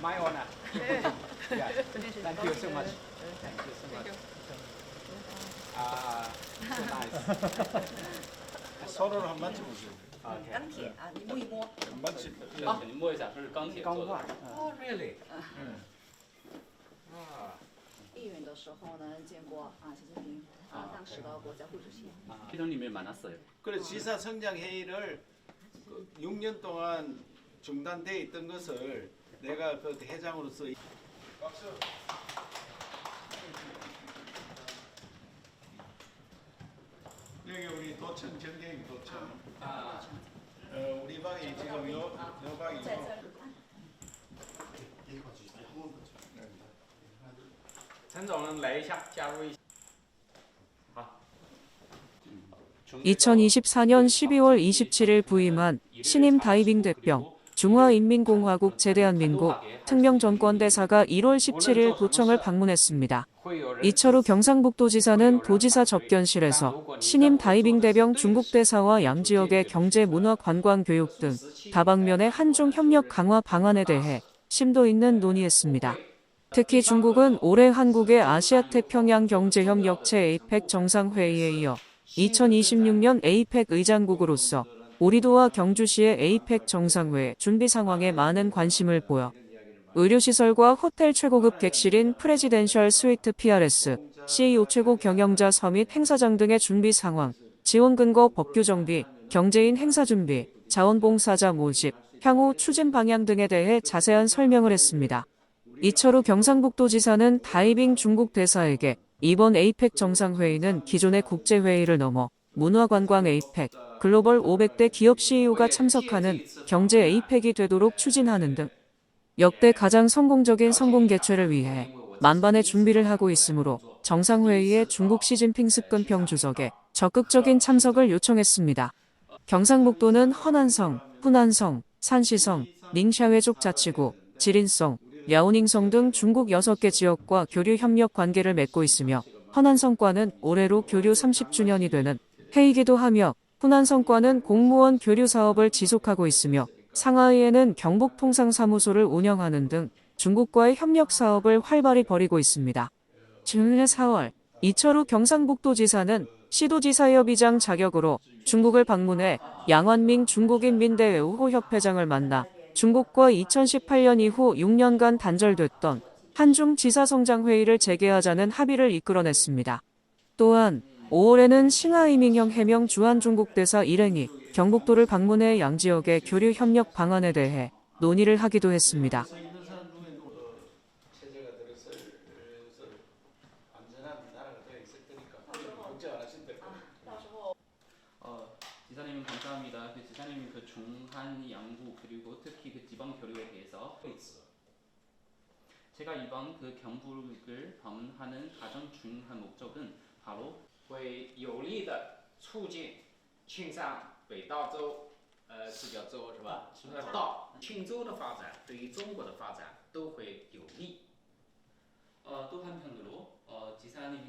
my honor. yeah. Thank you so much. Thank you so much. Ah, so nice. 서로를 한 번쯤 보세요. Okay. 钢铁啊，你摸一摸。 한 번쯤. 这个你摸一下，这是钢铁钢做的化。。 Oh really？嗯。啊，议员的时候呢，见过啊，习近平啊，当时的国家副主席。 회장님을 만났어요. 그래 지사 성장 회의를 그 6년 동안 중단돼 있던 것을 내가 그 회장으로서 이- 박수. 여기 우리 도청 전갱 도청. 아, 어, 우리 방이 지금 요, 요 방이고. 在在 陈总来一下，加入一下。 2024년 12월 27일 부임한 신임 다이빙 대병 중화인민공화국 제대한민국 특명전권대사가 1월 17일 도청을 방문했습니다. 이철우 경상북도지사는 도지사 접견실에서 신임 다이빙 대병 중국 대사와 양 지역의 경제, 문화, 관광, 교육 등 다방면의 한중 협력 강화 방안에 대해 심도 있는 논의했습니다. 특히 중국은 올해 한국의 아시아 태평양 경제협력체 에이펙 정상회의에 이어 2026년 에이펙 의장국으로서 오리도와 경주시의 에이펙 정상회 준비 상황에 많은 관심을 보여 의료시설과 호텔 최고급 객실인 프레지덴셜 스위트 PRS, CEO 최고 경영자 서밋 행사장 등의 준비 상황, 지원 근거 법규 정비, 경제인 행사 준비, 자원봉사자 모집, 향후 추진 방향 등에 대해 자세한 설명을 했습니다. 이철우 경상북도지사는 다이빙 중국 대사에게 이번 에이펙 정상회의는 기존의 국제회의를 넘어 문화관광 에이펙, 글로벌 500대 기업 CEO가 참석하는 경제 에이펙이 되도록 추진하는 등 역대 가장 성공적인 성공 개최를 위해 만반의 준비를 하고 있으므로 정상회의에 중국 시진핑 습근평 주석의 적극적인 참석을 요청했습니다. 경상북도는 허난성, 후난성, 산시성, 닝샤회족 자치구, 지린성, 랴오닝성 등 중국 6개 지역과 교류 협력 관계를 맺고 있으며 허난성과는 올해로 교류 30주년이 되는 해이기도 하며 후난성과는 공무원 교류 사업을 지속하고 있으며 상하이에는 경북통상사무소를 운영하는 등 중국과의 협력 사업을 활발히 벌이고 있습니다. 지난해 4월 이철우 경상북도지사는 시도지사협의장 자격으로 중국을 방문해 양완밍 중국인 민대외우 협회장을 만나 중국과 2018년 이후 6년간 단절됐던 한중 지사성장회의를 재개하자는 합의를 이끌어냈습니다. 또한 5월에는 싱하이밍형 해명 주한 중국 대사 일행이 경북도를 방문해 양 지역의 교류 협력 방안에 대해 논의를 하기도 했습니다. 제가 이번 그 경북을 방문하는 가장 중요한 목적은 바로 会有力的促进庆尚北道州，呃，是叫州是吧？呃，道庆州的发展对于中国的发展都会有利。 어, 또 한편으로 어, 지사님